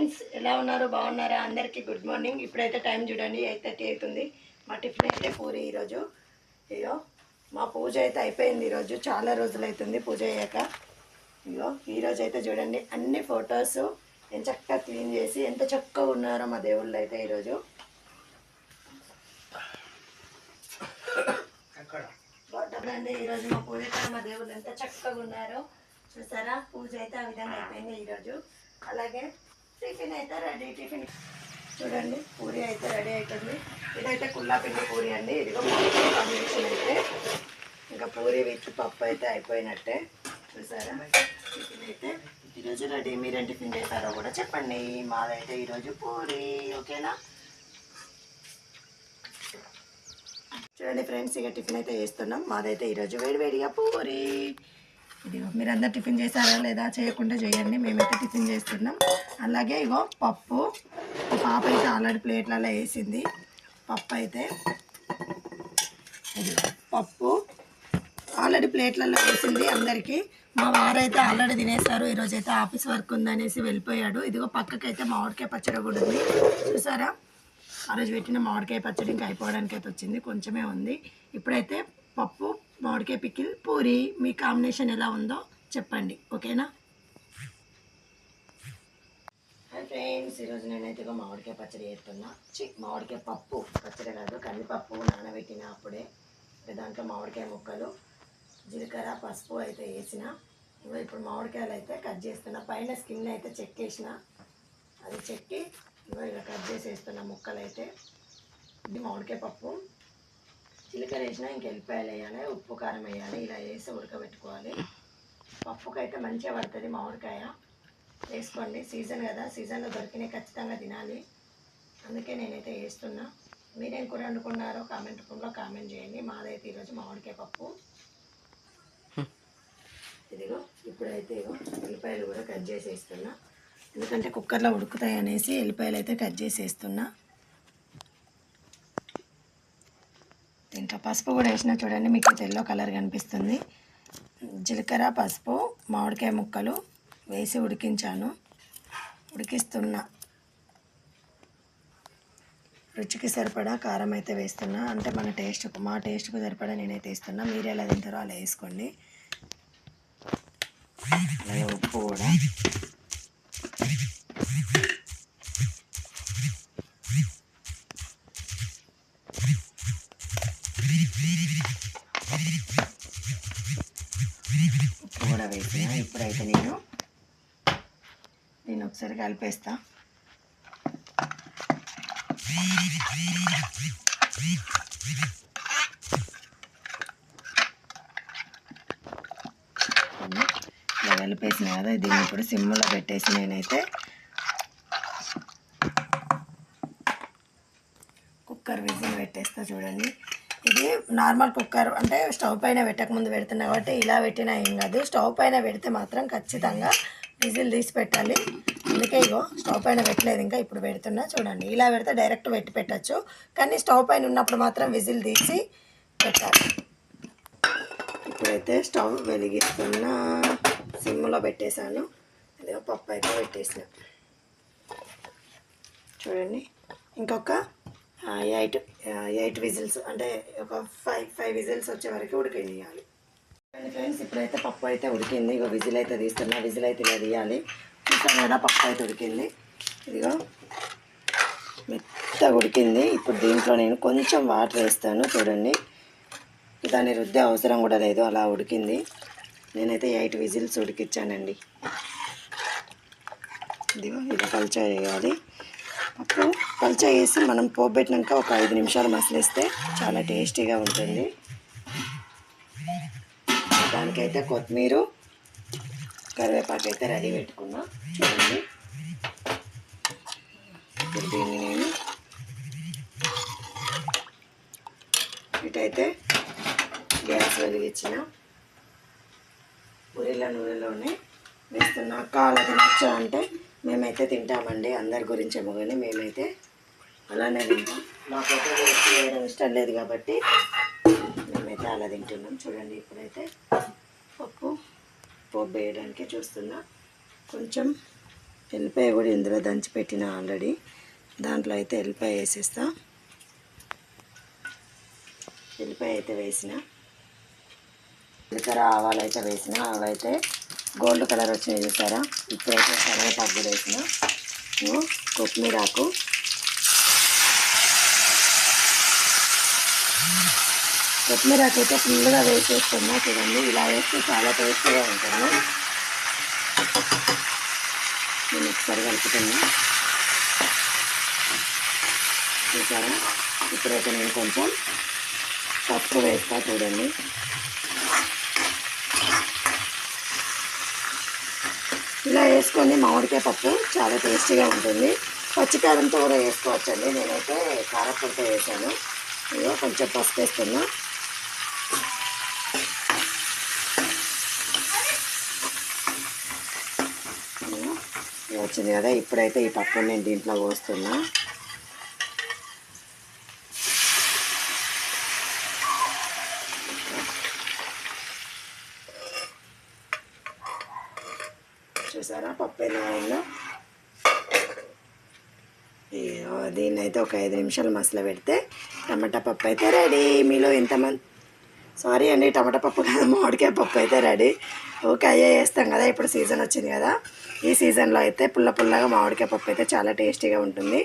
Friends ఎలా ఉన్నారు? బాగున్నారా? అందరికీ గుడ్ మార్నింగ్. ఇప్పుడైతే టైం చూడండి ఎయిట్ థర్టీ అవుతుంది. మా టిఫిన్ అయితే పూరి ఈరోజు. ఇగో మా పూజ అయితే అయిపోయింది ఈరోజు. చాలా రోజులు అవుతుంది పూజ అయ్యాక. ఇగో ఈరోజు అయితే చూడండి అన్ని ఫొటోస్ ఎంత చక్కగా క్లీన్ చేసి ఎంత చక్కగా ఉన్నారో మా దేవుళ్ళు అయితే ఈరోజు. చూడండి ఈరోజు మా పూజ మా దేవుళ్ళు ఎంత చక్కగా ఉన్నారో. చూసారా? పూజ అయితే ఆ విధంగా అయిపోయింది ఈరోజు. అలాగే టిఫిన్ అయితే రెడీ టిఫిన్. చూడండి పూరి అయితే రెడీ అవుతుంది ఇదైతే కుల్లాపిండి పూరి అండి. ఇదిగో కాంబినేషన్ అయితే. ఇంకా పూరి విత్ పప్పు అయితే అయిపోయినట్టే. చూసారా? టిఫిన్ అయితే. ఈరోజు రెడీ. మీరేం టిఫిన్ చేశారో కూడా చెప్పండి. మాదైతే ఈరోజు పూరి ఓకేనా? చూడండి ఫ్రెండ్స్ ఇక టిఫిన్ అయితే చేస్తున్నాం. మాదైతే ఈరోజు వేడివేడిగా పూరి. ఇదిగో మీరు అందరు టిఫిన్ చేశారా లేదా? చేయకుండా చేయండి. మేమైతే టిఫిన్ చేస్తున్నాం. అలాగే ఇగో పప్పు. మా పాప అయితే ఆల్రెడీ ప్లేట్లలో వేసింది. పప్పు అయితే పప్పు. ఆల్రెడీ ప్లేట్లలో వేసింది అందరికీ. మా వారైతే ఆల్రెడీ తినేశారు ఈరోజు అయితే ఆఫీస్ వర్క్ ఉందనేసి వెళ్ళిపోయాడు. ఇదిగో పక్కకైతే మామిడికాయ పచ్చడి కూడా ఉంది. చూసారా? ఆ రోజు పెట్టిన మామిడికాయ పచ్చడి ఇంకా అయిపోవడానికి అయితే వచ్చింది. కొంచెమే ఉంది. ఇప్పుడైతే పప్పు మామిడికాయ పికిల్ పూరి మీ కాంబినేషన్ ఎలా ఉందో చెప్పండి. ఓకేనా? ఫ్రెండ్స్ ఈరోజు నేనైతే ఒక మామిడికాయ పచ్చడి చేస్తున్నా. చి మామిడికాయ పప్పు పచ్చడి కాదు కందిపప్పు నానబెట్టిన అప్పుడే. దాంట్లో మామిడికాయ ముక్కలు జీలకర్ర పసుపు అయితే వేసిన. ఇగో ఇప్పుడు మామిడికాయలు అయితే కట్ చేస్తున్నా. పైన స్కిన్ అయితే చెక్కేసిన అది చెక్కి ఇగో ఇలా కట్ చేసి వేస్తున్నా ముక్కలు అయితే ఇది మామిడికాయ పప్పు. జీలకర్ర వేసినా ఇంక ఎల్లిపాయలు వేయాలి ఉప్పు కారం వేయాలి ఇలా వేసి ఉడకబెట్టుకోవాలి. పప్పుకైతే మంచిగా పడుతుంది మామిడికాయ. వేసుకోండి. సీజన్ కదా సీజన్లో దొరికినాయి ఖచ్చితంగా తినాలి. అందుకే నేనైతే వేస్తున్నా. మీరేం కూర వండుకున్నారో కామెంట్ రూపంలో కామెంట్ చేయండి. మాదైతే ఈరోజు మామిడికాయ పప్పు. ఇదిగో ఇప్పుడైతే ఇగో ఎల్లిపాయలు కూడా కట్ చేసేస్తున్నా ఎందుకంటే కుక్కర్లో ఉడుకుతాయి అనేసి ఎల్లిపాయలు అయితే కట్ చేసేస్తున్నా దీంట్లో పసుపు కూడా వేసినా చూడండి మీకు అయితే ఎల్లో కలర్ కనిపిస్తుంది. జీలకర్ర పసుపు మామిడికాయ ముక్కలు వేసి ఉడికించాను. ఉడికిస్తున్నా రుచికి సరిపడా కారం అయితే వేస్తున్నా. అంటే మన టేస్ట్కు మా టేస్ట్కు సరిపడా నేనైతే ఇస్తున్నా మీరు ఎలా తింటారో అలా వేసుకోండి. అలాగే ఉప్పు కూడా ఉప్పు కూడా వేసిన ఇప్పుడైతే నేను నేను ఒకసారి కలిపేస్తా. ఇలా కలిపేసిన కదా దీన్ని ఇప్పుడు సిమ్లో పెట్టేసి నేనైతే కుక్కర్ విజిల్ పెట్టేస్తా చూడండి. ఇది నార్మల్ కుక్కర్ అంటే స్టవ్ పైన పెట్టకముందు పెడుతున్నా కాబట్టి ఇలా పెట్టినా ఏం కాదు. స్టవ్ పైన పెడితే మాత్రం ఖచ్చితంగా విజిల్ తీసి పెట్టాలి. అందుకే ఇగో స్టవ్ పైన పెట్టలేదు ఇంకా ఇప్పుడు పెడుతున్నా. చూడండి ఇలా పెడితే డైరెక్ట్ పెట్టి పెట్టచ్చు. కానీ స్టవ్ పైన ఉన్నప్పుడు మాత్రం విజిల్ తీసి పెట్టాలి. ఇప్పుడైతే స్టవ్ వెలిగిస్తున్న సిమ్లో పెట్టేశాను. ఇదిగో పప్పు అయితే పెట్టేసిన. చూడండి ఇంకొక ఎయిట్ ఎయిట్ విజిల్స్ అంటే ఒక ఫైవ్ ఫైవ్ విజిల్స్ వచ్చే వరకు ఉడికేయాలి ఫ్రెండ్స్ ఇప్పుడైతే పప్పు అయితే ఉడికింది. ఇగో విజిల్ అయితే తీస్తున్నా. విజిల్ అయితే ఇలా తీయాలి. చూసాను కదా పప్పు అయితే ఉడికింది. ఇదిగో మెత్తగా ఉడికింది. ఇప్పుడు దీంట్లో నేను కొంచెం వాటర్ వేస్తాను చూడండి. దాన్ని రుద్దే అవసరం కూడా లేదు అలా ఉడికింది. నేనైతే ఎయిట్ విజిల్స్ ఉడికిచ్చానండి. ఇదిగో ఇలా పల్చా వేయాలి. అప్పుడు పల్చా వేసి మనం పోబెట్టినాక ఒక ఐదు నిమిషాలు మసలిస్తే చాలా టేస్టీగా ఉంటుంది. దానికైతే కొత్తిమీర కరివేపాకు అయితే రెడీ పెట్టుకున్నా. చూడండి. ఇప్పుడు దీన్ని నేను ఇటైతే గ్యాస్ వెలిగించిన పూరీల నూనెలోనే వేస్తున్నా. కాళ్ళకి అలా అంటే మేమైతే తింటామండి. అందరి గురించి ఏమో కానీ మేమైతే అలానే తింటాం. మాకైతే వేయడం ఇష్టం లేదు కాబట్టి మేమైతే అలా తింటున్నాం. చూడండి ఇప్పుడైతే పప్పు పోపు వేయడానికి చూస్తున్నా. కొంచెం ఎల్లిపాయ కూడా ఇందులో దంచి పెట్టిన ఆల్రెడీ దాంట్లో అయితే ఎల్లిపాయ వేసేస్తా. ఎల్లిపాయ అయితే వేసిన. జీలకర్ర ఆవాలు అయితే వేసిన. అవైతే గోల్డ్ కలర్ వచ్చినాయి చూసారా? ఇప్పుడైతే కరివేపాకు కూడా వేసిన. కొత్తిమీరాకు. కొత్తిమీర అయితే ఫుల్గా వేసేస్తున్నా చూడండి. ఇలా వేస్తే చాలా టేస్ట్గా ఉంటుంది. నేను ఒకసారి కలుపుతున్నా. చూసారా? ఇప్పుడైతే నేను కొంచెం పప్పు వేస్తా చూడండి. ఇలా వేసుకొని మామిడికాయ పప్పు చాలా టేస్టీగా ఉంటుంది. పచ్చికారంతో కూడా వేసుకోవచ్చండి. నేనైతే కారపొడితో వేసాను. ఇదో కొంచెం పసుపు వేస్తున్నా ఇదిగో, ఇది వచ్చింది కదా ఇప్పుడైతే ఈ పప్పును నేను దీంట్లో పోస్తున్నా. చూసారా పప్పు ఎలా అయిందో దీన్ని అయితే ఒక ఐదు నిమిషాలు మసలు పెడితే టమాటా పప్పు అయితే రెడీ. మీలో ఎంతమంది సారీ అండి టమాటా పప్పు కాదు మామిడికాయ పప్పు అయితే రెడీ. ఓకే అయ్యే వేస్తాం కదా ఇప్పుడు సీజన్ వచ్చింది కదా. ఈ సీజన్లో అయితే పుల్ల పుల్లగా మామిడికాయ పప్పు అయితే చాలా టేస్టీగా ఉంటుంది.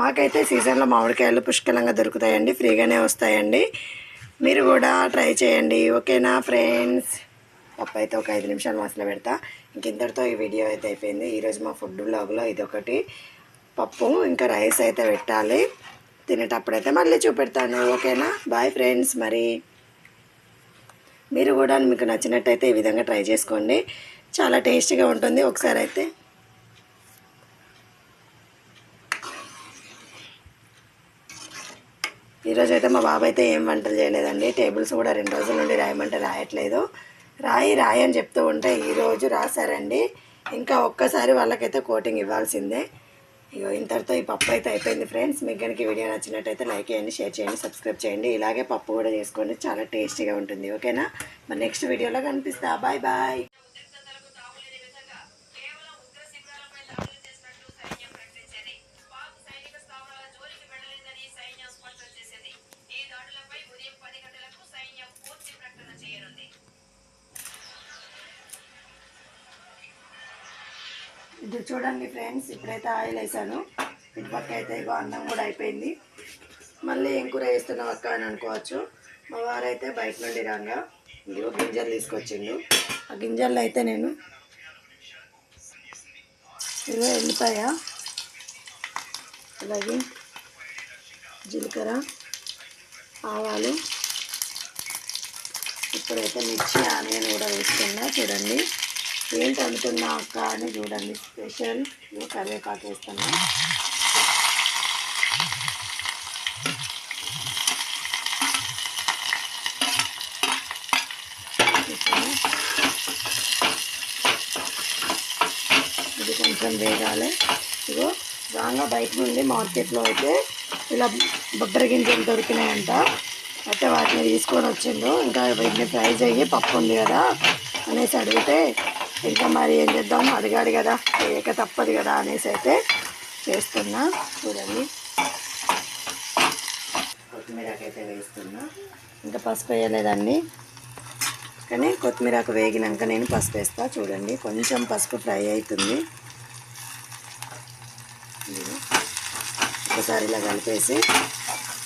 మాకైతే సీజన్లో మామిడికాయలు పుష్కలంగా దొరుకుతాయండి ఫ్రీగానే వస్తాయండి. మీరు కూడా ట్రై చేయండి ఓకేనా ఫ్రెండ్స్? పప్పు అయితే ఒక ఐదు నిమిషాలు మసలు పెడతా. ఇంకింతటితో ఈ వీడియో అయితే అయిపోయింది. ఈరోజు మా ఫుడ్ బ్లాగ్లో ఇది ఒకటి. పప్పు ఇంకా రైస్ అయితే పెట్టాలి. తినేటప్పుడైతే మళ్ళీ చూపెడతాను ఓకేనా? బాయ్ ఫ్రెండ్స్ మరి. మీరు కూడా మీకు నచ్చినట్టయితే ఈ విధంగా ట్రై చేసుకోండి. చాలా టేస్టీగా ఉంటుంది. ఒకసారి అయితే. ఈరోజు అయితే మా బాబాయ్ అయితే ఏం వంటలు చేయలేదండి. టేబుల్స్ కూడా రెండు రోజుల నుండి రాయమంటే రాయట్లేదు. రాయి రాయి అని చెప్తూ ఉంటే ఈరోజు రాశారండి. ఇంకా ఒక్కసారి వాళ్ళకైతే కోటింగ్ ఇవ్వాల్సిందే. ఇగో ఇంతటితో ఈ పప్పు అయితే అయిపోయింది ఫ్రెండ్స్. మీకు కనుక వీడియో నచ్చినట్టయితే లైక్ చేయండి షేర్ చేయండి సబ్స్క్రైబ్ చేయండి. ఇలాగే పప్పు కూడా చేసుకోండి. చాలా టేస్టీగా ఉంటుంది. ఓకేనా? మరి నెక్స్ట్ వీడియోలో కనిపిస్తా. Bye bye. ఇది చూడండి ఫ్రెండ్స్ ఇప్పుడైతే ఆయిల్ వేసాను. ఇటు పక్క అయితే ఇగో అన్నం కూడా అయిపోయింది. మళ్ళీ ఏం కూర వేస్తున్నావు అక్క అని అనుకోవచ్చు. మా వారైతే బయట నుండి రాగా ఇదిగో గింజలు తీసుకొచ్చిండు. ఆ గింజల్లో అయితే నేను ఇదిగో ఎల్లిపాయ అలాగే జీలకర్ర ఆవాలు ఇప్పుడైతే మిర్చి ఆనియన్ కూడా వేసుకున్నా. చూడండి. ఏంటి అనుకున్నా అక్క అని చూడండి. స్పెషల్ కరివేపాకు వేస్తున్నా ఇది కొంచెం వేగాలి. ఇగో రాగా బయట నుండి మార్కెట్లో అయితే ఇలా బొబ్బరి గింజలు దొరికినాయంట. అయితే వాటిని తీసుకొని వచ్చిండు ఇంకా వీటిని ఫ్రై చేయి పప్పు ఉంది కదా అనేసి అడిగితే ఇంకా మరి ఏం చేద్దాం? అడిగాడు కదా వేయక తప్పదు కదా అనేసి అయితే చేస్తున్నా. చూడండి. కొత్తిమీరకైతే వేస్తున్నా. ఇంకా పసుపు వేయలేదండి. కానీ కొత్తిమీరకు వేగినాక నేను పసుపు వేస్తా. చూడండి కొంచెం పసుపు ఫ్రై అవుతుంది. ఒకసారి ఇలా కలిపేసి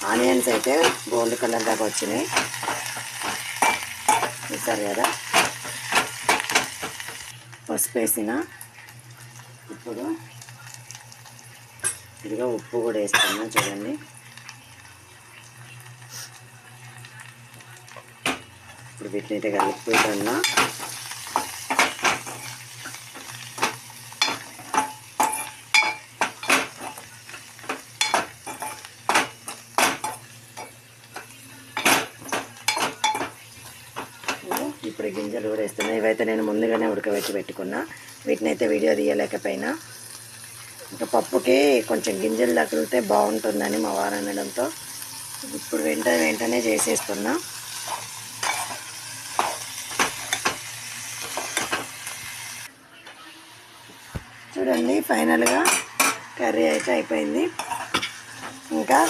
ఆనియన్స్ అయితే గోల్డ్ కలర్ దాకా వచ్చినాయి. చూసారు కదా? పసుపు వేసిన ఇప్పుడు ఇదిగా ఉప్పు కూడా వేస్తున్నా చూడండి. ఇప్పుడు వీటిని అయితే ఇదిగో ఇప్పుడు గింజలు కూడా వేస్తున్నా ఇవైతే నేను ముందుగానే ఉడకబెట్టి పెట్టుకున్నా. వీటిని అయితే వీడియో తీయలేకపోయినా. ఇంకా పప్పుకి కొంచెం గింజలు తగిలితే బాగుంటుందని మా వారు అనడంతో ఇప్పుడు వెంట వెంటనే చేసేస్తున్నా. చూడండి ఫైనల్గా కర్రీ అయితే అయిపోయింది. ఇంకా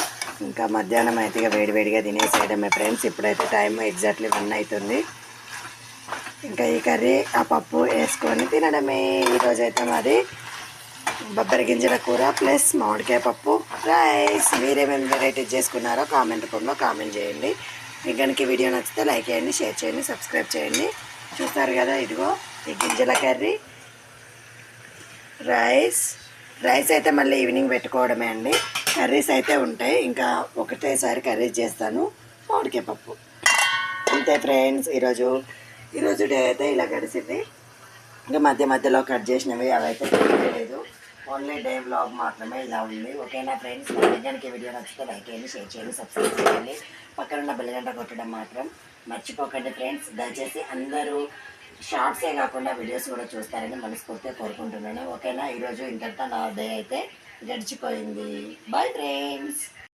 ఇంకా మధ్యాహ్నం అయితే వేడివేడిగా వేడివేడిగా తినేసేయడమే ఫ్రెండ్స్. ఇప్పుడైతే టైం ఎగ్జాక్ట్లీ వన్ అవుతుంది. ఇంకా ఈ కర్రీ ఆ పప్పు వేసుకొని తినడమే. ఈరోజు అయితే మాది బొబ్బరి గింజల కూర ప్లస్ మామిడికాయ పప్పు రైస్. మీరేమేమి వెరైటీ చేసుకున్నారో కామెంట్ రూపంలో కామెంట్ చేయండి. మీకు కనుక వీడియో నచ్చితే లైక్ చేయండి షేర్ చేయండి సబ్స్క్రైబ్ చేయండి. చూస్తారు కదా ఇదిగో ఈ గింజల కర్రీ రైస్. రైస్ అయితే మళ్ళీ ఈవినింగ్ పెట్టుకోవడమే అండి. కర్రీస్ అయితే ఉంటాయి. ఇంకా ఒకటేసారి కర్రీస్ చేస్తాను మామిడికాయ పప్పు. అంతే ఫ్రెండ్స్ ఈరోజు ఈరోజు డే అయితే ఇలా గడిచింది. ఇంకా మధ్య మధ్యలో కట్ చేసినవి అవైతే లేదు. ఓన్లీ డే బ్లాగ్ మాత్రమే ఇలా ఉంది. ఓకేనా ఫ్రెండ్స్ మీ దగ్గరికి వీడియో నచ్చితే లైక్ చేయండి షేర్ చేయండి సబ్స్క్రైబ్ చేయండి. పక్కన ఉన్న బెల్లగంట కొట్టడం మాత్రం మర్చిపోకండి ఫ్రెండ్స్ దయచేసి అందరూ షార్ట్సే కాకుండా వీడియోస్ కూడా చూస్తారని మనస్ఫూర్తిగా కోరుకుంటున్నాను. ఓకేనా? ఈరోజు ఇంతటితో నా డే అయితే గడిచిపోయింది. Bye friends